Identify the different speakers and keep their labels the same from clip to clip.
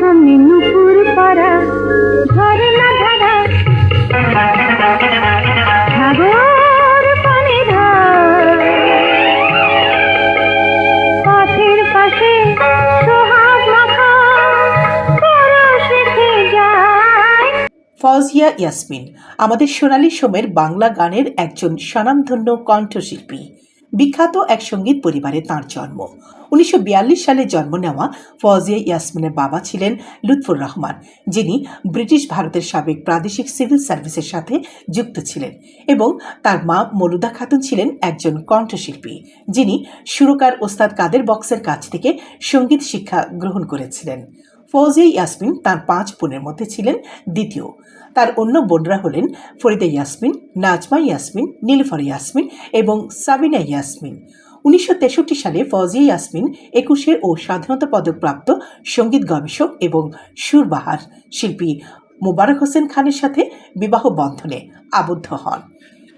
Speaker 1: সামনে নুপুর ঝর্ণা ধারা। সাগর পানি পথের পাশে সোহাগ মাখা যায়।
Speaker 2: ফজিয়া ইয়াসমিন, আমাদের সোনালী সোমের বাংলা গানের একজন স্বনামধন্য কণ্ঠশিল্পী। বিখ্যাত এক সংগীত পরিবারে তাঁর জন্ম। উনিশশো বিয়াল্লিশ সালে জন্ম নেওয়া ফজিয়া ইয়াসমিনের বাবা ছিলেন লুৎফুর রহমান, যিনি ব্রিটিশ ভারতের সাবেক প্রাদেশিক সিভিল সার্ভিসের সাথে যুক্ত ছিলেন এবং তার মা মলুদা খাতুন ছিলেন একজন কণ্ঠশিল্পী, যিনি সুরকার ওস্তাদ কাদের বক্সের কাছ থেকে সংগীত শিক্ষা গ্রহণ করেছিলেন। ফৌজিয়া ইয়াসমিন তার পাঁচ বোনের মধ্যে ছিলেন দ্বিতীয়। তার অন্য বোনরা হলেন ফরিদা ইয়াসমিন, নাজমা ইয়াসমিন, নীলফর ইয়াসমিন এবং সাবিনা ইয়াসমিন। উনিশশো তেষট্টি সালে ফজিয়া ইয়াসমিন একুশে ও স্বাধীনতা পদকপ্রাপ্ত সংগীত গবেষক এবং সুরবাহার শিল্পী মোবারক হোসেন খানের সাথে বিবাহ বন্ধনে আবদ্ধ হন।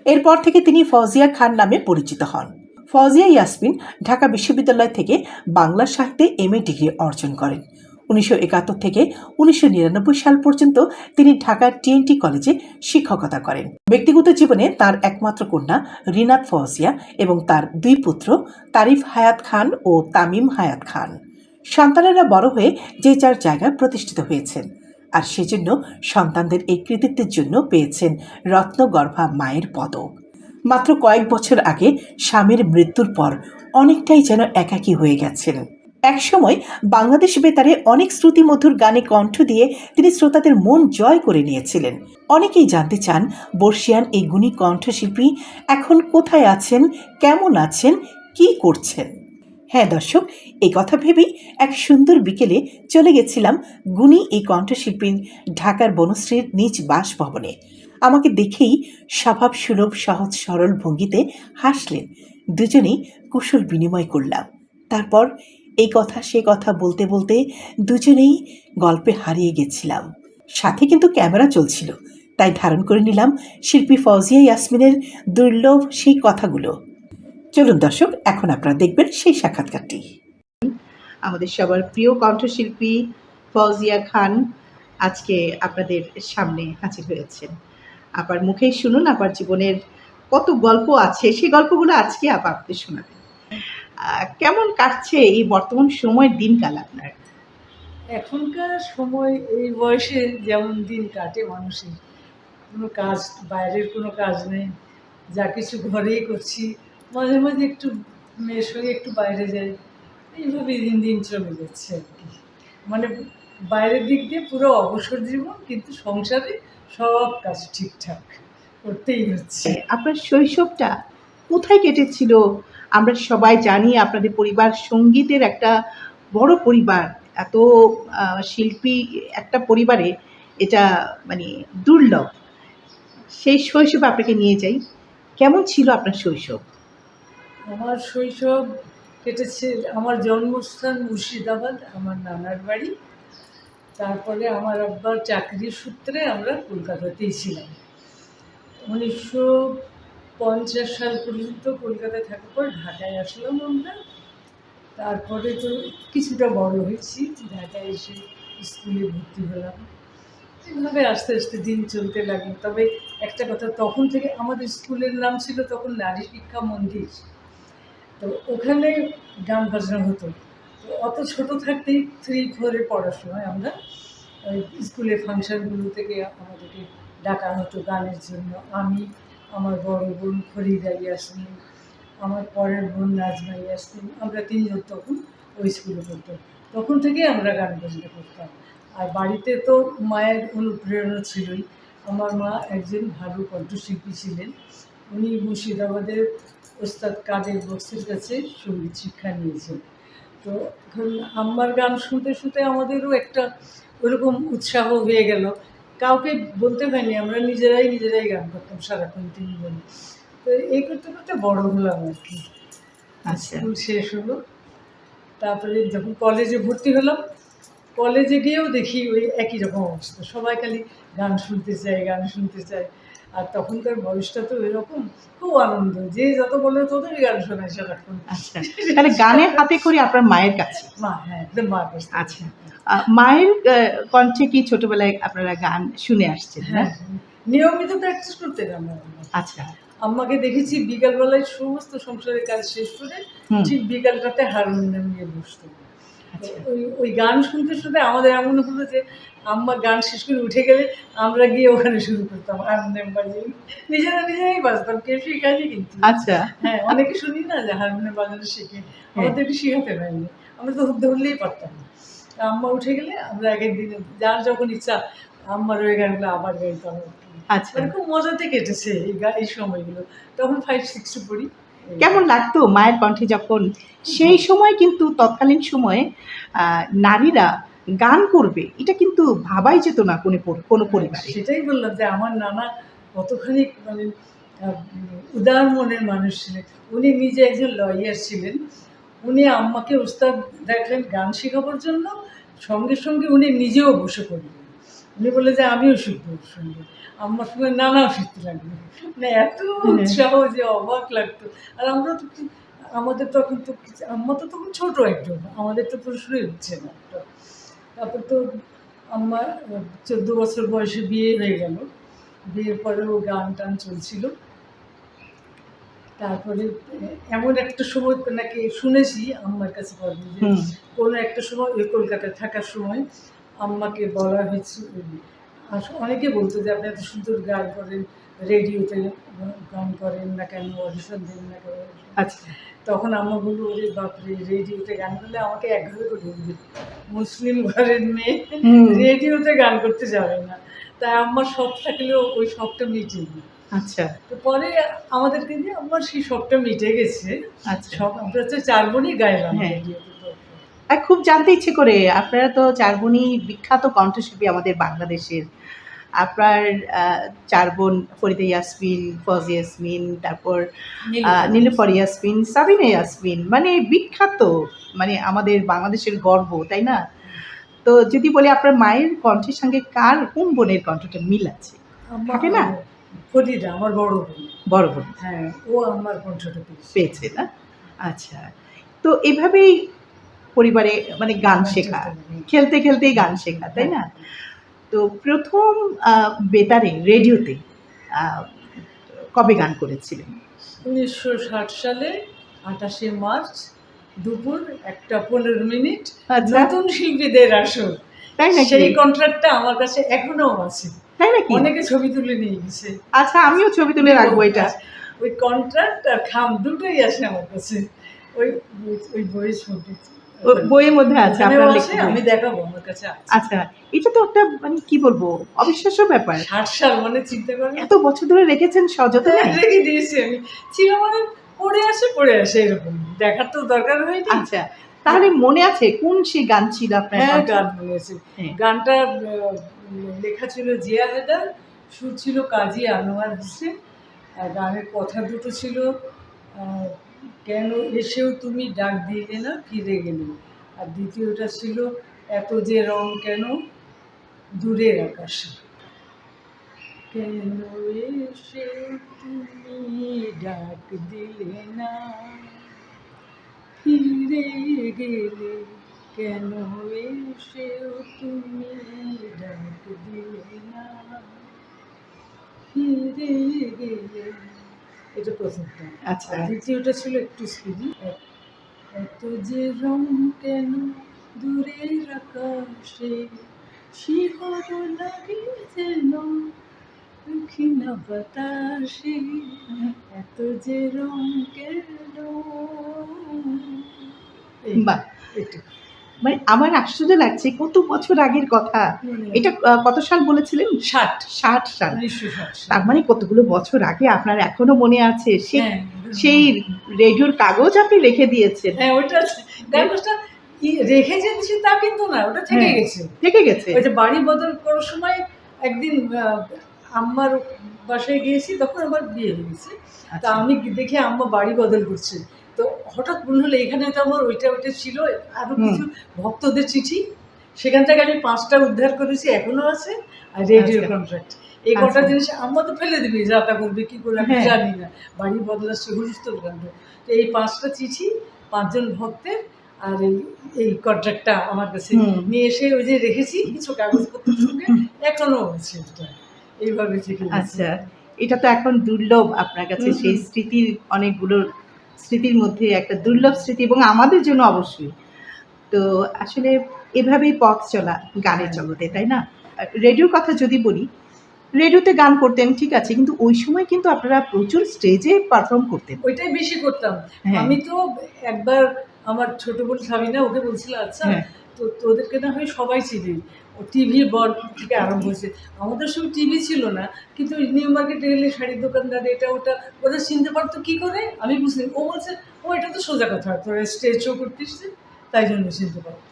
Speaker 2: এরপর থেকে তিনি ফজিয়া খান নামে পরিচিত হন। ফজিয়া ইয়াসমিন ঢাকা বিশ্ববিদ্যালয় থেকে বাংলা সাহিত্যে এম ডিগ্রি অর্জন করেন। উনিশশো একাত্তর থেকে উনিশশো নিরানব্বই সাল পর্যন্ত তিনি ঢাকার টিএনটি কলেজে শিক্ষকতা করেন। ব্যক্তিগত জীবনে তার একমাত্র কন্যা রিনাত ফওজিয়া এবং তার দুই পুত্র তারিফ হায়াত খান ও তামিম হায়াত খান। সন্তানেরা বড় হয়ে যে যার জায়গায় প্রতিষ্ঠিত হয়েছেন আর সেজন্য সন্তানদের এই কৃতিত্বের জন্য পেয়েছেন রত্নগর্ভা মায়ের পদক। মাত্র কয়েক বছর আগে স্বামীর মৃত্যুর পর অনেকটাই যেন একাকী হয়ে গেছেন। একসময় বাংলাদেশ বেতারে অনেক শ্রুতিমধুর গানে কণ্ঠ দিয়ে তিনি শ্রোতাদের মন জয় করে নিয়েছিলেন। অনেকেই জানতে চান, বর্ষিয়ান এই গুণী কণ্ঠশিল্পী এখন কোথায় আছেন, কেমন আছেন, কি করছেন? হ্যাঁ দর্শক এই কথা ভেবেই এক সুন্দর বিকেলে চলে গেছিলাম গুণী এই কণ্ঠশিল্পীর ঢাকার বনশ্রীর নিজ বাসভবনে। আমাকে দেখেই স্বভাব সুলভ, সহজ, সরল ভঙ্গিতে হাসলেন। দুজনেই কুশল বিনিময় করলাম। তারপর এই কথা সে কথা বলতে বলতে দুজনেই গল্পে হারিয়ে গেছিলাম। সাথে কিন্তু ক্যামেরা চলছিল, তাই ধারণ করে নিলাম শিল্পী ফৌজিয়া ইয়াসমিনের দুর্লভ সেই কথাগুলো। চলুন দর্শক, এখন আপনারা দেখবেন সেই সাক্ষাৎকারটি। আমাদের সবার প্রিয় কণ্ঠশিল্পী ফৌজিয়া খান আজকে আপনাদের সামনে হাজির হয়েছেন। আবার মুখেই শুনুন আবার জীবনের কত গল্প আছে সেই গল্পগুলো আজকে আবার আপনি শোনাবেন। কেমন কাটছে এই বর্তমান সময়ের দিনকাল আপনার?
Speaker 3: এখনকার সময় এই বয়সে যেমন দিন কাটে মানুষের কোনো কাজ বাইরের কোনো কাজ নেই যা কিছু ঘরেই করছি মাঝে মাঝে একটু মেয়ের সঙ্গে একটু বাইরে যাই এইভাবে দিন দিন চলে যাচ্ছে আর কি। মানে বাইরের দিক দিয়ে পুরো অবসর জীবন কিন্তু সংসারে সব কাজ ঠিকঠাক করতেই হচ্ছে।
Speaker 2: আপনার শৈশবটা কোথায় কেটেছিল? আমরা সবাই জানি আপনাদের পরিবার সঙ্গীতের একটা বড় পরিবার। এত শিল্পী একটা পরিবারে এটা মানে দুর্লভ। সেই শৈশবে আপনাকে নিয়ে যাই। কেমন ছিল আপনার শৈশব?
Speaker 3: আমার শৈশব কেটেছে আমার জন্মস্থান মুর্শিদাবাদ, আমার নানার বাড়ি। তারপরে আমার আব্বার চাকরির সূত্রে আমরা কলকাতাতেই ছিলাম। উনিশশো পঞ্চাশ সাল পর্যন্ত কলকাতায় থাকার পর ঢাকায় আসলাম আমরা। তারপরে তো কিছুটা বড় হয়েছি, ঢাকায় এসে স্কুলে ভর্তি হলাম। এভাবে আস্তে আস্তে দিন চলতে লাগল। তবে একটা কথা, তখন থেকে আমাদের স্কুলের নাম ছিল তখন নারী শিক্ষা মন্দির। তো ওখানে গান বাজনা হতো। তো অত ছোট থাকতেই থ্রি ফোরে পড়ার সময় আমরা স্কুলের ফাংশনগুলো থেকে আমাদেরকে ডাকা হতো গানের জন্য। আমি আমার বড় বোন ফরিদা ইয়াসমিন আমার পরের বোন নাজমা ইয়াসমিন আমরা তিনজন তখন ওই স্কুলে পড়তাম। তখন থেকেই আমরা গান বাজনা করতাম। আর বাড়িতে তো মায়ের অনুপ্রেরণা ছিলই। আমার মা একজন ভালো কণ্ঠশিল্পী ছিলেন। উনি মুর্শিদাবাদের ওস্তাদ কাদের বক্সের কাছে সংগীত শিক্ষা নিয়েছেন। তো এখন আম্মার গান শুনতে শুনতে আমাদেরও একটা ওরকম উৎসাহ হয়ে গেল। কাউকে বলতে হয়নি আমরা নিজেরাই নিজেরাই গান করতাম সারাক্ষণ তিনজন তো এই করতে করতে বড় হলাম আর কি।
Speaker 2: আচ্ছা।
Speaker 3: স্কুল শেষ হলো তারপরে যখন কলেজে ভর্তি হলাম কলেজে গিয়েও দেখি ওই একই রকম অবস্থা। সবাই খালি গান শুনতে চায় গান শুনতে চায়। আর তখনকার বয়সটা তো এরকম খুব আনন্দ। যে যত বলে ততই গান শোনায় সারাক্ষণ।
Speaker 4: আচ্ছা তাহলে গানের হাতে করে আপনার মায়ের কাছে।
Speaker 3: মা হ্যাঁ একদম মা কাছ।
Speaker 4: আচ্ছা মায়ের কণ্ঠে কি ছোটবেলায় আপনারা গান শুনে আসছেন
Speaker 3: হ্যাঁ নিয়মিত প্র্যাকটিস করতে আমরা।
Speaker 4: আচ্ছা।
Speaker 3: আম্মাকে দেখেছি বিকালবেলায় সমস্ত সংসারের কাজ শেষ করে ঠিক বিকালটাতে হারমোনিয়াম নিয়ে বসতো। ওই ওই গান শুনতে শুনতে আমাদের এমন হলো যে আম্মা গান শেষ করে উঠে গেলে আমরা গিয়ে ওখানে শুরু করতাম হারমোনিয়াম বাজিয়ে নিজেরা নিজেরাই বাজতাম কেউ শিখায়নি কিন্তু।
Speaker 4: আচ্ছা।
Speaker 3: হ্যাঁ অনেকে শুনি না যে হারমোনিয়াম বাজানো শিখে আমাদেরকে শিখাতে হয়নি আমরা তো ধরলেই পারতাম না। আম্মা উঠে গেলে আমরা আগের দিনে যার যখন ইচ্ছা আম্মার ওই গানগুলো আবার গাইতাম
Speaker 4: আচ্ছা।
Speaker 3: মানে খুব মজাতে কেটেছে এই এই সময়গুলো। তখন ফাইভ সিক্সে পড়ি।
Speaker 4: কেমন লাগতো মায়ের কণ্ঠে যখন? সেই সময় কিন্তু তৎকালীন সময়ে নারীরা গান করবে। এটা কিন্তু ভাবাই যেত না কোনো কোনো পরিবারে।
Speaker 3: সেটাই বললাম যে আমার নানা কতখানি মানে উদার মনের মানুষ ছিলেন। উনি নিজে একজন লয়ার ছিলেন। উনি আম্মাকে উস্তাদ দেখলেন গান শেখাবার জন্য। সঙ্গে সঙ্গে উনি নিজেও বসে পড়লেন। উনি বলে যে আমিও শিখব সঙ্গে। আম্মার সঙ্গে নানাও শিখতে লাগল। মানে এত উৎসাহ যে অবাক লাগতো। আর আমরা তো আমাদের তখন তো আম্মা তো তখন ছোটো একজন আমাদের তো প্রশ্নই উঠছে না। তারপর তো আমার চোদ্দ বছর বয়সে বিয়ে হয়ে গেল। বিয়ের পরেও গান টান চলছিল। তারপরে এমন একটা সময় নাকি শুনেছি আম্মার কাছে পড়বে যে কোনো একটা সময় ওই কলকাতায় থাকার সময় আম্মাকে বলা হয়েছিল আর অনেকে বলতো যে আপনি এত সুন্দর গান করেন রেডিওতে গান করেন না কেন অডিশন দেন না কেন।
Speaker 4: আচ্ছা।
Speaker 3: তখন আম্মা বলল ওরে বাপরে রেডিওতে গান করলে আমাকে এক ঘরে করে ঢুকবে মুসলিম ঘরের মেয়ে রেডিওতে গান করতে যাবে না। তাই আমার শখ থাকলেও ওই শখটা মিটেনি।
Speaker 4: আচ্ছা।
Speaker 3: তো পরে আমাদেরকে দিয়ে আমার সেই শখটা মিটে গেছে।
Speaker 4: আচ্ছা।
Speaker 3: সব আমরা তো চার বোনই গাইলাম
Speaker 4: হ্যাঁ।
Speaker 3: রেডিওতে।
Speaker 4: আর খুব জানতে ইচ্ছে করে আপনারা তো চার বোনই বিখ্যাত কণ্ঠশিল্পী আমাদের বাংলাদেশের। আপনার চার বোন ফরিদা ইয়াসমিন ফজি ইয়াসমিন তারপর নীলুফার ইয়াসমিন সাবিনা ইয়াসমিন মানে বিখ্যাত মানে আমাদের বাংলাদেশের গর্ব তাই না? তো যদি বলি আপনার মায়ের কণ্ঠের সঙ্গে কার কোন বোনের কণ্ঠটা মিল আছে? থাকে না?
Speaker 3: ফরিদা আমার বড় বোন।
Speaker 4: বড় বোন।
Speaker 3: হ্যাঁ ও আমার কণ্ঠটা পেয়েছে
Speaker 4: না? আচ্ছা। তো এভাবেই পরিবারে মানে গান শেখা খেলতে খেলতেই গান শেখা তাই না? তো প্রথম বেতারে রেডিওতে কবে গান করেছিলেন?
Speaker 3: উনিশশো ষাট সালে আঠাশে মার্চ দুপুর একটা পনেরো মিনিট
Speaker 4: আচ্ছা।
Speaker 3: নতুন শিল্পীদের আসর।
Speaker 4: তাই নাকি?
Speaker 3: সেই কন্ট্রাক্টটা আমার কাছে এখনও আছে।
Speaker 4: তাই নাকি?
Speaker 3: অনেকে ছবি তুলে নিয়ে গেছে।
Speaker 4: আচ্ছা আমিও ছবি তুলে রাখব এটা।
Speaker 3: ওই কন্ট্রাক্ট আর খাম দুটোই আসে আমার কাছে। ওই ওই- বইয়ের ছবি
Speaker 4: বইয়ের মধ্যে আছে আপনার লেখা
Speaker 3: আমি। দেখাবো আমার কাছে
Speaker 4: আচ্ছা এটা তো একটা মানে কি বলব অবিশ্বাস্য ব্যাপার।
Speaker 3: ষাট সাল মানে চিন্তা করেন
Speaker 4: এত বছর ধরে রেখেছেন সযত্নে?
Speaker 3: রেখে দিয়েছি আমি। ছিল মানে পড়ে আসে পড়ে আসে এরকম। দেখার তো দরকার হয়নি।
Speaker 4: আচ্ছা তাহলে মনে আছে কোন সেই গান ছিল আপনার
Speaker 3: হ্যাঁ গান মনেছে
Speaker 4: হ্যাঁ।
Speaker 3: গানটা লেখা ছিল জিয়া হেদার সুর ছিল কাজী আনোয়ার হোসেন আর গানের কথা দুটো ছিল কেন এসেও তুমি ডাক দিলে না? ফিরে গেলে আর দ্বিতীয়টা ছিল, এত যে রং কেন? দূরের আকাশে। কেন এসেও তুমি ডাক দিলে না? ফিরে গেলে? কেন এসেও তুমি ডাক দিলে না? ফিরে গেলে? এটা প্রথমটা
Speaker 4: আচ্ছা।
Speaker 3: দ্বিতীয়টা ছিল একটু স্পিডি এত যে রং কেন দূরের আকাশে শিহর লাগে যেন দক্ষিণ বাতাসে এত যে রং কেন?
Speaker 4: বাহ।
Speaker 3: একটু
Speaker 4: মানে আমার আশ্চর্য লাগছে কত বছর আগের কথা। এটা কত সাল বলেছিলেন?
Speaker 3: ষাট।
Speaker 4: ষাট সাল। তার মানে কতগুলো বছর আগে আপনার এখনও মনে আছে? সেই
Speaker 3: হ্যাঁ,
Speaker 4: সেই রেডিওর কাগজ আপনি রেখে দিয়েছেন।
Speaker 3: হ্যাঁ আছে। কাগজটা রেখে যেতেছি তা কিন্তু না ওটা থেকে
Speaker 4: হ্যাঁ।
Speaker 3: গেছে।
Speaker 4: থেকে গেছে।
Speaker 3: ওই যে বাড়ি বদল করার সময় একদিন আম্মার বাসায় গিয়েছি তখন আমার বিয়ে হয়ে গেছে। তা
Speaker 4: আচ্ছা।
Speaker 3: আমি দেখে আম্মা বাড়ি বদল করছে। তো হঠাৎ মনে হলো এখানে তো আমার ওইটা ওইটা ছিল আরও কিছু ভক্তদের চিঠি। সেখান থেকে আমি পাঁচটা উদ্ধার করেছি এখনও আছে আর রেডিও
Speaker 4: আচ্ছা।
Speaker 3: কন্ট্রাক্ট এই কটা
Speaker 4: আচ্ছা।
Speaker 3: জিনিস আম্মা তো ফেলে দিবি যাতা করবে কি করে আমি
Speaker 4: হ্যাঁ।
Speaker 3: জানি না। বাড়ি বদলাচ্ছে হুলস্থুল কাণ্ড তো এই পাঁচটা চিঠি পাঁচজন ভক্তের আর এই এই কন্ট্রাক্টটা আমার কাছে। নিয়ে এসে ওই যে রেখেছি কিছু কাগজপত্র সঙ্গে এখনও আছে এটা। এইভাবে থেকে
Speaker 4: আচ্ছা এটা তো এখন দুর্লভ আপনার কাছে সেই স্মৃতির অনেকগুলো স্মৃতির মধ্যে একটা দুর্লভ স্মৃতি এবং আমাদের জন্য অবশ্যই তো আসলে এভাবেই পথ চলা গানের
Speaker 3: হ্যাঁ।
Speaker 4: জগতে তাই না রেডিওর কথা যদি বলি রেডিওতে গান করতেন ঠিক আছে কিন্তু ওই সময় কিন্তু আপনারা প্রচুর স্টেজে পারফর্ম করতেন
Speaker 3: ওইটাই বেশি করতাম
Speaker 4: হ্যাঁ।
Speaker 3: আমি তো একবার আমার ছোট বোন সাবিনা ওকে বলছিল আচ্ছা
Speaker 4: হ্যাঁ।
Speaker 3: তো তোদেরকে না হয় সবাই চিনি টিভির বর থেকে আরম্ভ হয়েছে। আমাদের সময় টিভি ছিল না কিন্তু নিউ মার্কেটে গেলে শাড়ির দোকানদার এটা ওটা ওরা চিনতে পারতো কী করে? আমি বুঝলি ও বলছে ও এটা তো সোজা কথা তোরা স্টেজ শো করতিস তাই জন্য চিনতে পারতো।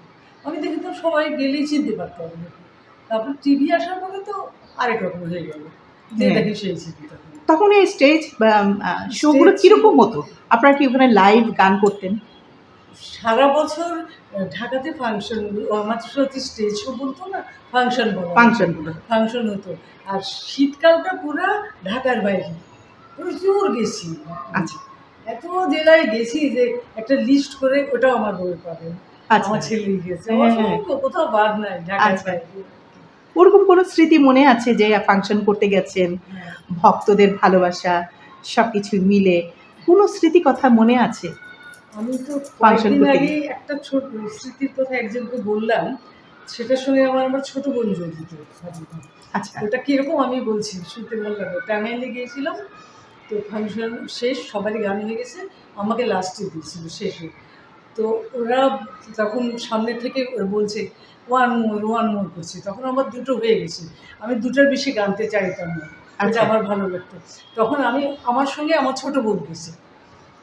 Speaker 3: আমি দেখি তো সবাই গেলেই চিনতে পারতো আমাদের। তারপর টিভি আসার পরে তো আরেক রকম হয়ে গেল। যে
Speaker 4: হ্যাঁ।
Speaker 3: দেখি সেই চিঠি তখন
Speaker 4: এই স্টেজ শোগুলো কীরকম। হতো? আপনারা কি ওখানে লাইভ গান করতেন?
Speaker 3: সারা বছর ঢাকাতে ফাংশন আমার সাথে স্টেজ শো বলতো না ফাংশন বলা
Speaker 4: ফাংশনগুলো
Speaker 3: ফাংশন হতো। আর শীতকালটা পুরো ঢাকার বাইরে। প্রচুর গেছি।
Speaker 4: আচ্ছা।
Speaker 3: এত জেলায় গেছি যে একটা লিস্ট করে ওটাও আমার বই পাবেন
Speaker 4: আচ্ছা।
Speaker 3: আমার ছেলে গেছে। কোথাও বাদ নাই ঢাকার
Speaker 4: আচ্ছা।
Speaker 3: বাইরে।
Speaker 4: ওরকম কোনো স্মৃতি মনে আছে যে ফাংশন করতে গেছেন?
Speaker 3: হ্যাঁ।
Speaker 4: ভক্তদের ভালোবাসা সব কিছু মিলে কোনো স্মৃতি কথা মনে আছে?
Speaker 3: আমি তো কয়েকদিন আগে একটা ছোট স্মৃতির কথা একজনকে বললাম সেটার সঙ্গে আমার আমার ছোট বোন জড়িত
Speaker 4: আচ্ছা।
Speaker 3: ওটা কীরকম আমি বলছি শুনতে ভালো লাগবে টাঙ্গাইলে গিয়েছিলাম তো ফাংশন শেষ সবারই গান হয়ে গেছে আমাকে লাস্টে দিয়েছিল শেষে। তো ওরা তখন সামনে থেকে বলছে ওয়ান মোর ওয়ান মোর করছে। তখন আমার দুটো হয়ে গেছে। আমি দুটোর বেশি গানতে চাইতাম না। এটা
Speaker 4: আচ্ছা।
Speaker 3: আমার ভালো লাগতো। তখন আমি আমার সঙ্গে আমার ছোট বোন গেছে।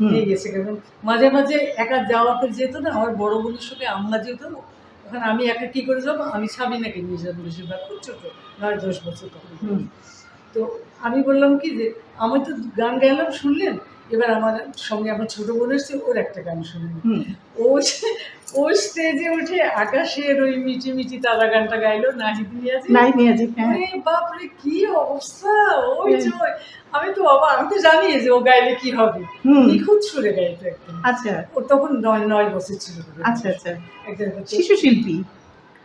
Speaker 3: নিয়ে গেছে কারণ মাঝে মাঝে একা যাওয়াতে যেত না আমার বড় বোনের সঙ্গে আমরা যেত তখন আমি একা কি করে যাব? আমি সাবিনাকে নিয়ে যাব বেশিরভাগ খুব ছোটো নয় দশ বছর তখন।
Speaker 4: হুম।
Speaker 3: তো আমি বললাম কি যে আমি তো গান গাইলাম শুনলেন এবার আমার সঙ্গে আমার ছোট বোন এসছে ওর একটা গান
Speaker 4: হুম,
Speaker 3: ও ও স্টেজে উঠে আকাশের ওই মিটি মিটি তারা গানটা গাইলো নাহিদ নিয়াজি
Speaker 4: নাই নিয়াজি হ্যাঁ।
Speaker 3: বাপরে কি অবস্থা! ওই
Speaker 4: হ্যাঁ।
Speaker 3: যে আমি তো বাবা আমি তো জানি যে ও গাইলে কি হবে। নিখুঁত সুরে গাইতো একদম।
Speaker 4: আচ্ছা।
Speaker 3: ও তখন নয় নয় বছর ছিল
Speaker 4: আচ্ছা আচ্ছা।
Speaker 3: একটা
Speaker 4: শিশু শিল্পী।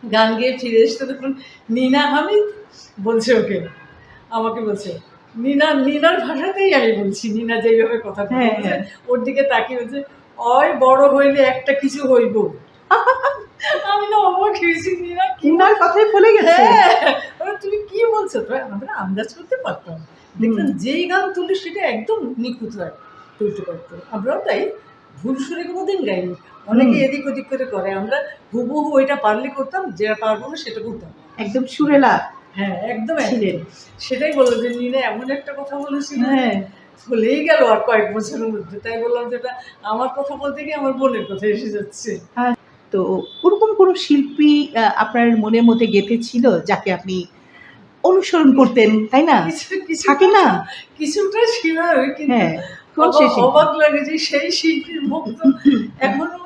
Speaker 3: গান গেয়ে ফিরে এসছে তখন নিনা হামিদ বলছে ওকে আমাকে বলছে নিনা নিনার ভাষাতেই আমি বলছি নিনা যেইভাবে কথা বলছে,
Speaker 4: হ্যাঁ, হ্যাঁ।
Speaker 3: ওর দিকে তাকিয়ে বলছে অয় বড় হইলে একটা কিছু হইব। আমি না অবাক হয়েছি নিনা কি
Speaker 4: উনার কথাই গেছে।
Speaker 3: হ্যাঁ। তুমি কি বলছো? তো আমরা আন্দাজ করতে পারতাম। দেখতাম যেই গান তুলি সেটা একদম নিখুঁত হয় তুলতে পারতো। আমরাও তাই ভুল সুরে কোনো দিন গাইনি। অনেকে এদিক ওদিক করে করে আমরা হুবহু ওইটা পারলে করতাম যেটা পারব না সেটা করতাম।
Speaker 4: একদম সুরেলা।
Speaker 3: হ্যাঁ একদম
Speaker 4: ছিলেন।
Speaker 3: সেটাই বলল যে নিনা এমন একটা কথা বলেছিল
Speaker 4: হ্যাঁ।
Speaker 3: ভুলেই গেল আর কয়েক বছরের মধ্যে। তাই বললাম যে এটা আমার কথা বলতে গিয়ে আমার বোনের কথা এসে যাচ্ছে।
Speaker 4: তো ওরকম কোনো শিল্পী আপনার মনের মধ্যে গেঁথে ছিল যাকে আপনি অনুসরণ করতেন তাই না? থাকে না?
Speaker 3: কিছুটা ছিল কিন্তু
Speaker 4: হ্যাঁ
Speaker 3: অবাক লাগে যে সেই শিল্পীর ভক্ত এখনও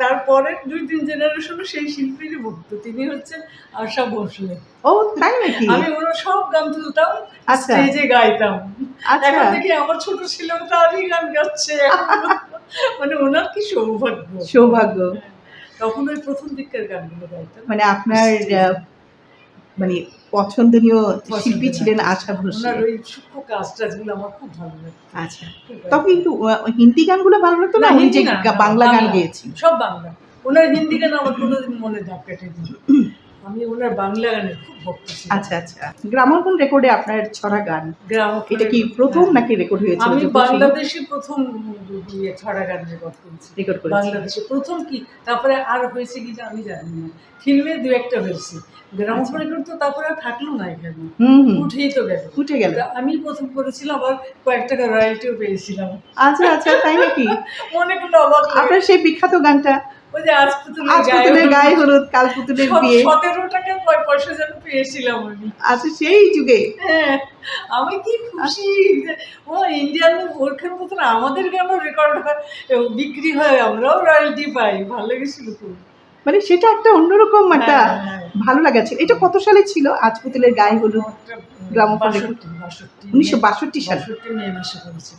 Speaker 3: তারপরের দুই তিন জেনারেশনও সেই শিল্পীরই ভক্ত। তিনি হচ্ছেন আশা ভোসলে।
Speaker 4: ও তাই নাকি?
Speaker 3: আমি ওনার সব গান তুলতাম
Speaker 4: আচ্ছা।
Speaker 3: স্টেজে গাইতাম।
Speaker 4: আচ্ছা।
Speaker 3: এখন থেকে আমার ছোট ছিল তারই গান গাচ্ছে। মানে ওনার কি সৌভাগ্য।
Speaker 4: সৌভাগ্য।
Speaker 3: তখন ওই প্রথম দিককার গানগুলো গাইতাম।
Speaker 4: মানে আপনার মানে পছন্দনীয় শিল্পী ছিলেন। আশা
Speaker 3: ওই সূক্ষ্ম কাজ টাজগুলো আমার খুব ভালো লাগে।
Speaker 4: আচ্ছা। তবে একটু হিন্দি গানগুলো ভালো লাগতো না? যে বাংলা গান গেয়েছি
Speaker 3: সব বাংলা। ওনার হিন্দি গান আমার কোনোদিন মনে দাগ আমি ওনার বাংলা গানের খুব ভক্ত
Speaker 4: আচ্ছা আচ্ছা। গ্রামাফোন রেকর্ডে আপনার ছড়া গান।
Speaker 3: গ্রাম
Speaker 4: এটা কি প্রথম নাকি রেকর্ড হয়েছিল?
Speaker 3: হ্যাঁ। আমি বাংলাদেশে প্রথম ছড়া গান রেকর্ড করেছি।
Speaker 4: রেকর্ড করেছি।
Speaker 3: বাংলাদেশে প্রথম কি? তারপরে আর হয়েছে কি আমি জানি না। ফিল্মে দু একটা হয়েছে। গ্রামোফোন রেকর্ড তো তারপরে আর থাকল না এখানে। উঠেই তো গেল।
Speaker 4: উঠে গেল।
Speaker 3: আমি প্রথম করেছিলাম আবার কয়েক টাকা রয়্যালটিও পেয়েছিলাম।
Speaker 4: আচ্ছা আচ্ছা তাই নাকি?
Speaker 3: মনে করলে অবাক
Speaker 4: আপনার সেই বিখ্যাত গানটা?
Speaker 3: ওই যে আজ পুতুলের
Speaker 4: আজ পুতুলের গায়ে হলুদ কাল পুতুলের বিয়ে।
Speaker 3: সতেরো টাকা পয়সা যেন পেয়েছিলাম আমি।
Speaker 4: আচ্ছা সেই যুগে।
Speaker 3: হ্যাঁ আমি কি খুশি ও ইন্ডিয়ান ওরখান মতন আমাদের গানও রেকর্ড হয়? বিক্রি হয় আমরাও রয়্যালটি পাই ভালো লেগেছিল খুব
Speaker 4: মানে সেটা একটা অন্যরকম একটা
Speaker 3: হ্যাঁ, হ্যাঁ।
Speaker 4: ভালো লাগা ছিল। এটা কত সালে ছিল? আজ পুতুলের গায়ে হলুদ গ্রামোফোন। উনিশশো বাষট্টি সালে।
Speaker 3: মে মাসে করেছি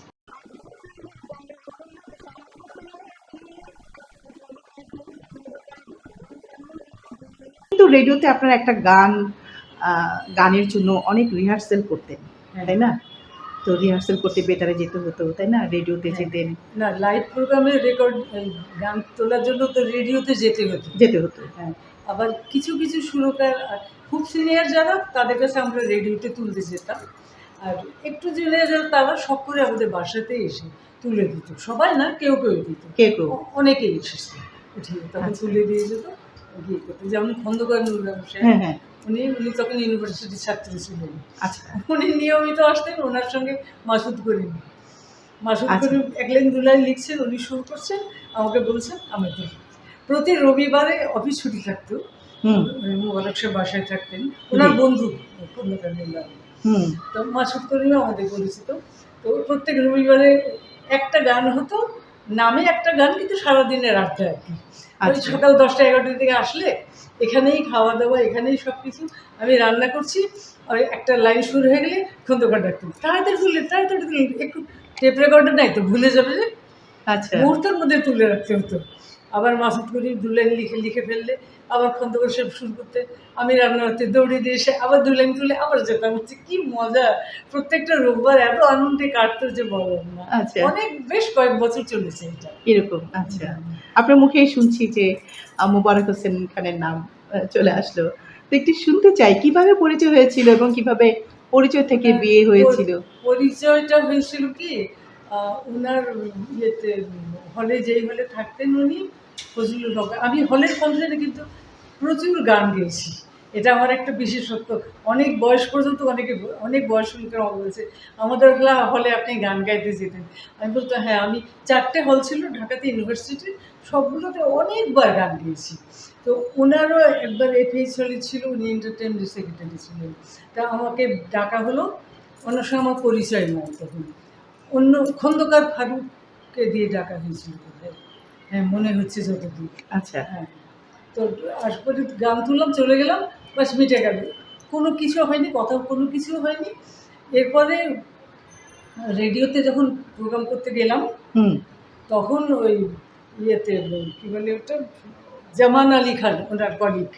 Speaker 4: কিন্তু রেডিওতে আপনারা একটা গান গানের জন্য অনেক রিহার্সেল করতেন
Speaker 3: হ্যাঁ।
Speaker 4: তাই না? তো রিহার্সেল করতে বেটারে যেতে হতো তাই না? রেডিওতে
Speaker 3: হ্যাঁ।
Speaker 4: যেতেন।
Speaker 3: না লাইভ প্রোগ্রামে রেকর্ড গান তোলার জন্য তো রেডিওতে যেতে হতো।
Speaker 4: যেতে হতো।
Speaker 3: হ্যাঁ। আবার কিছু কিছু সুরকার আর খুব সিনিয়র যারা তাদের কাছে আমরা রেডিওতে তুলতে যেতাম। আর একটু জুনিয়র যারা তারা সব করে আমাদের বাসাতেই এসে তুলে দিত। সবাই না কেউ কেউ দিত।
Speaker 4: কেউ
Speaker 3: কেউ। অনেকেই এসেছে। উঠিয়ে তখন
Speaker 4: আচ্ছা।
Speaker 3: তুলে দিয়ে যেত। করতো। যেমন খন্দকার নুরুল
Speaker 4: হ্যাঁ হ্যাঁ।
Speaker 3: উনি উনি তখন ইউনিভার্সিটির ছাত্র ছিলেন।
Speaker 4: আচ্ছা।
Speaker 3: উনি নিয়মিত আসতেন ওনার সঙ্গে মাসুদ করিম। মাসুদ
Speaker 4: আচ্ছা।
Speaker 3: করিম এক লাইন দু লাইন লিখছেন উনি শুরু করছেন আমাকে বলছেন আমি তো প্রতি রবিবারে অফিস ছুটি থাকতো। মোবারক সাহেব বাসায় থাকতেন। ওনার বন্ধু খন্দকার নুরুল তো মাসুদ করিমও আমাদের পরিচিত। তো প্রত্যেক রবিবারে একটা গান হতো নামে একটা গান কিন্তু সারাদিনে রাখতে আর কি। ওই
Speaker 4: আচ্ছা।
Speaker 3: সকাল দশটা এগারোটার দিকে আসলে এখানেই খাওয়া দাওয়া এখানেই সব কিছু আমি রান্না করছি। আর একটা লাইন শুরু হয়ে গেলে খন্দকার ডাকতে তাড়াতাড়ি তুললে তাড়াতাড়ি তুললে একটু টেপ রেকর্ডার নাই তো ভুলে যাবে যে
Speaker 4: আচ্ছা।
Speaker 3: মুহূর্তের মধ্যে তুলে রাখতে হতো। আবার মাসুদ করি দু লাইন লিখে লিখে ফেললে আবার খন্দকার সাহেব শুরু করতে আমি রান্না করতে দৌড়ে দিয়ে এসে আবার দু লাইন তুলে আবার যেতাম। হচ্ছে কি মজা। প্রত্যেকটা রোববার এত আনন্দে কাটতো যে বলেন না।
Speaker 4: আচ্ছা।
Speaker 3: অনেক বেশ কয়েক বছর চলেছে এটা।
Speaker 4: এরকম আচ্ছা। আপনার মুখেই শুনছি যে মোবারক হোসেন খানের নাম চলে আসলো। তো একটু শুনতে চাই কীভাবে পরিচয় হয়েছিল এবং কীভাবে পরিচয় থেকে
Speaker 3: হ্যাঁ,
Speaker 4: বিয়ে হয়েছিল?
Speaker 3: পরিচয়টা হয়েছিল কি ওনার ইয়েতে হলে যেই হলে থাকতেন উনি ফজলুল হক আমি হলের ফাংশনে কিন্তু প্রচুর গান গেয়েছি। এটা আমার একটা বিশেষত্ব অনেক বয়স পর্যন্ত অনেকে অনেক বয়স লোকেরা বলছে, আমাদের হলে- আপনি গান গাইতে যেতেন। আমি বলতো হ্যাঁ আমি চারটে হল ছিল, ঢাকাতে ইউনিভার্সিটি, সবগুলোতে অনেকবার গান গেয়েছি। তো ওনারও একবার এফএইচ হলে ছিল, উনি এন্টারটেনমেন্ট সেক্রেটারি ছিলেন। তা আমাকে ডাকা হলো, অন্য সময় আমার পরিচয় নয় তখন অন্য খন্দকার ফারুককে দিয়ে ডাকা হয়েছিল। হ্যাঁ মনে হচ্ছে যতদূর।
Speaker 4: আচ্ছা।
Speaker 3: হ্যাঁ। তো আসপরে গান তুললাম চলে গেলাম বাস মিটে গেল। কোনো কিছু হয়নি কথা কোনো কিছু হয়নি। এরপরে রেডিওতে যখন প্রোগ্রাম করতে গেলাম
Speaker 4: হুম।
Speaker 3: তখন ওই ইয়েতে কি বলে ওটা? জামান আলী খান ওনার কলিগ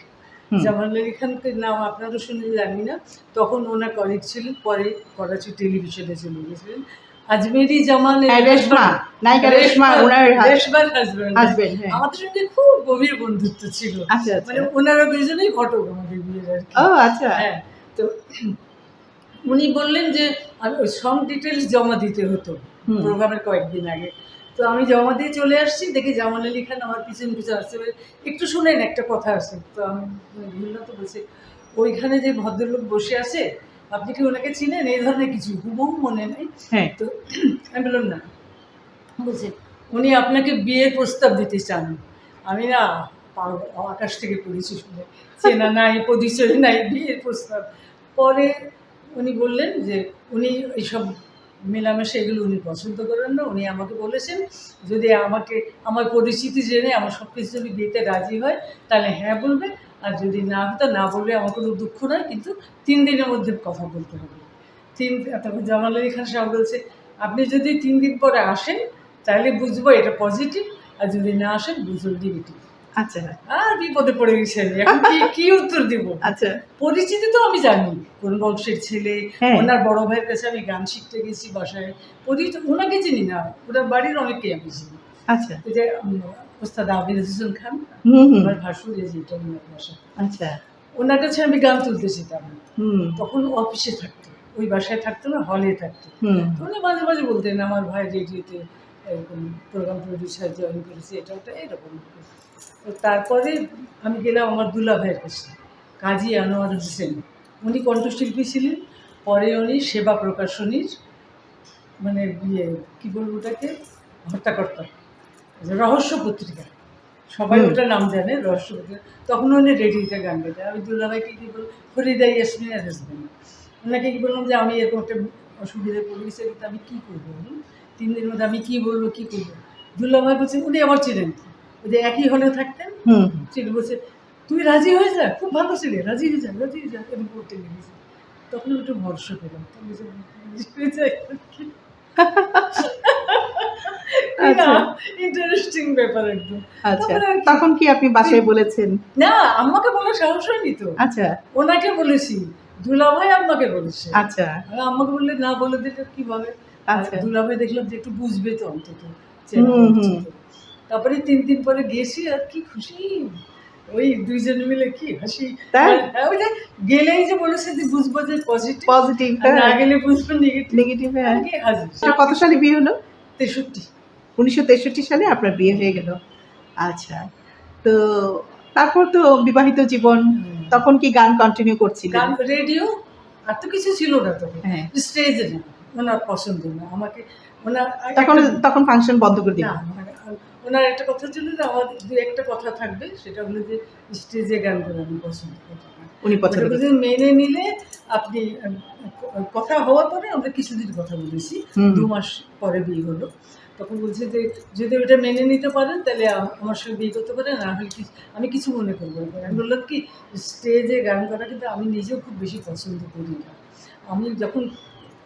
Speaker 3: জামান আলী খানকে নাম আপনারও শুনে জানি না। তখন ওনার কলিগ ছিলেন পরে করাচি টেলিভিশনে চলে গেছিলেন। আজমেরি জামান
Speaker 4: হ্যাঁ, রেশমা নায়িকা রেশমা ওনার
Speaker 3: রেশমার
Speaker 4: হাজবেন্ড হ্যাঁ।
Speaker 3: আমাদের সঙ্গে খুব গভীর বন্ধুত্ব ছিল।
Speaker 4: আচ্ছা আচ্ছা।
Speaker 3: মানে ওনারা দুজনেই ঘটক আমাদের বিয়ের আর
Speaker 4: ও আচ্ছা।
Speaker 3: হ্যাঁ তো উনি বললেন যে আমি ওই সং ডিটেলস জমা দিতে হতো। প্রোগ্রামের কয়েকদিন আগে। তো আমি জমা দিয়ে চলে আসছি দেখি জামাল আলী খান আমার পিছন পিছন আসছে। একটু শুনেন একটা কথা আছে। তো আমি তো বলছি ওইখানে যে ভদ্রলোক বসে আছে আপনি কি ওনাকে চিনেন? এই ধরনের কিছু হুবহু মনে নেই।
Speaker 4: হ্যাঁ।
Speaker 3: তো আমি বললাম না। বলছে উনি আপনাকে বিয়ের প্রস্তাব দিতে চান। আমি না আকাশ থেকে পড়েছি শুনে। চেনা নাই পরিচয় নাই বিয়ের প্রস্তাব। পরে উনি বললেন যে উনি এইসব মেলামেশা এগুলো উনি পছন্দ করেন না। উনি আমাকে বলেছেন যদি আমাকে আমার পরিচিতি জেনে আমার সব কিছু যদি বিয়েতে রাজি হয় তাহলে হ্যাঁ বলবে। আর যদি না হতো না বললে আমার কোনো দুঃখ নয় কিন্তু তিন দিনের মধ্যে কথা বলতে হবে। তিন তখন জামাল আলী খান সাহেব বলছে আপনি যদি তিন দিন পরে আসেন তাহলে বুঝব এটা পজিটিভ আর যদি না আসেন বুঝব নেগেটিভ
Speaker 4: আচ্ছা।
Speaker 3: আর বিপদে পড়ে গেছে। এখন কি কি উত্তর দিব?
Speaker 4: আচ্ছা।
Speaker 3: পরিচিতি তো আমি জানি কোন বংশের ছেলে
Speaker 4: হ্যাঁ।
Speaker 3: ওনার বড় ভাইয়ের কাছে আমি গান শিখতে গেছি বাসায়। পরিচিত ওনাকে চিনি না ওনার বাড়ির অনেকেই আমি চিনি।
Speaker 4: আচ্ছা।
Speaker 3: যে ওস্তাদ আবির হোসেন খান আমার ভাসুর যে এটা বাসা
Speaker 4: আচ্ছা।
Speaker 3: ওনার কাছে আমি গান তুলতে যেতাম।
Speaker 4: হুম।
Speaker 3: তখন অফিসে থাকতো ওই বাসায় থাকতো না হলে থাকতো।
Speaker 4: হুম।
Speaker 3: উনি মাঝে মাঝে বলতেন আমার ভাই রেডিওতে এরকম প্রোগ্রাম প্রডিউসার জয়েন করেছে এটা ওটা এরকম তারপরে আমি গেলাম আমার দুলা ভাইয়ের কাছে কাজী আনোয়ার হোসেন। উনি কণ্ঠশিল্পী ছিলেন পরে উনি সেবা প্রকাশনীর মানে ইয়ে কী বলব ওটাকে? হর্তাকর্তা রহস্য পত্রিকা সবাই
Speaker 4: হুম।
Speaker 3: ওটা নাম জানে রহস্য পত্রিকা তখন উনি রেডিওতে গান গাইতে। আমি দুলা ভাইকে কী বলব ফরিদা ইয়াসমিনের হাজবেন্ড ওনাকে কি বললাম যে আমি এরকম একটা অসুবিধায় পড়ে গেছি কিন্তু আমি কী করব? তিন দিনের মধ্যে আমি কী বলব কী করব? দুল্লা ভাই বলছেন উনি আমার চিনেন। ওই যে একই হলে থাকতেন
Speaker 4: হুম।
Speaker 3: ছিল বলছে তুই রাজি হয়ে যা খুব ভালো ছিলে রাজি হয়ে যা রাজি হয়ে যা এরকম করতে লেগেছে তখন একটু ভরসা পেলাম। তখন কি।
Speaker 4: আচ্ছা।
Speaker 3: ইন্টারেস্টিং ব্যাপার একদম
Speaker 4: আচ্ছা
Speaker 3: কি?
Speaker 4: তখন কি আপনি বাসায় বলেছেন
Speaker 3: না আমাকে বলার সাহস হয়নি তো
Speaker 4: আচ্ছা
Speaker 3: ওনাকে বলেছি দুলাভাই আম্মাকে বলেছে
Speaker 4: আচ্ছা
Speaker 3: আর আম্মাকে বললে না বলে দিলে কীভাবে
Speaker 4: আচ্ছা।
Speaker 3: দুলাভাই দেখলাম যে একটু বুঝবে তো অন্তত
Speaker 4: হুম, হুম।
Speaker 3: তারপরে তিন দিন পরে গেছি আর কি খুশি ওই দুইজন মিলে কি হাসি?
Speaker 4: তাই?
Speaker 3: হ্যাঁ, ওই যে গেলেই যে বলেছে যে বুঝব যে পজিটিভ
Speaker 4: পজিটিভ
Speaker 3: না গেলে বুঝব নেগেটিভ
Speaker 4: নেগেটিভ হ্যাঁ। কত সালে বিয়ে হলো?
Speaker 3: তেষট্টি।
Speaker 4: উনিশশো তেষট্টি সালে আপনার বিয়ে হয়ে গেল। আচ্ছা তো তারপর তো বিবাহিত জীবন তখন কি গান কন্টিনিউ করছিলেন?
Speaker 3: গান রেডিও আর তো কিছু ছিল না তখন।
Speaker 4: হ্যাঁ।
Speaker 3: স্টেজে না ওনার পছন্দ না আমাকে ওনার
Speaker 4: তখন তখন ফাংশন বন্ধ করে দিল
Speaker 3: না মানে ওনার একটা কথা ছিল যে আমার দু একটা কথা থাকবে সেটা হলো যে স্টেজে গান করে আমি পছন্দ করি।
Speaker 4: উনি পছন্দ
Speaker 3: মেনে নিলে আপনি কথা হওয়ার পরে আমরা কিছুদিন কথা বলেছি। দু মাস পরে বিয়ে হলো। তখন বলছে যে যদি ওটা মেনে নিতে পারেন তাহলে আমার সঙ্গে বিয়ে করতে পারেন না হলে কি- আমি কিছু মনে করব না। আমি বললাম কি স্টেজে গান করা কিন্তু আমি নিজেও খুব বেশি পছন্দ করি না। আমি যখন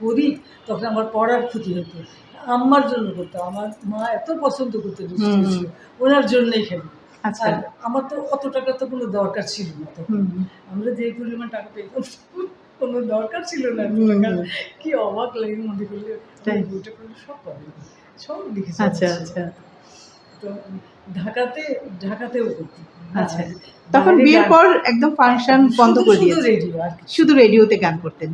Speaker 3: করি তখন আমার পড়ার ক্ষতি হতো। আম্মার জন্য করতাম। আমার মা এত পছন্দ করতো ওনার জন্যই খেলি
Speaker 4: আচ্ছা।
Speaker 3: আর আমার তো অত টাকা তো কোনো দরকার ছিল না তখন।
Speaker 4: হুম।
Speaker 3: আমরা যে পরিমাণ টাকা পেতাম কোনো দরকার ছিল না। কি অবাক লাগে মনে করলে।
Speaker 4: তাই?
Speaker 3: বইটা করলে সব পাবে। সব লিখেছে
Speaker 4: আচ্ছা আচ্ছা।
Speaker 3: তো ঢাকাতে ঢাকাতেও করতাম।
Speaker 4: আচ্ছা। তখন বিয়ের পর একদম ফাংশন বন্ধ করে দিয়েছে।
Speaker 3: রেডিও আর কি
Speaker 4: শুধু রেডিওতে গান করতেন।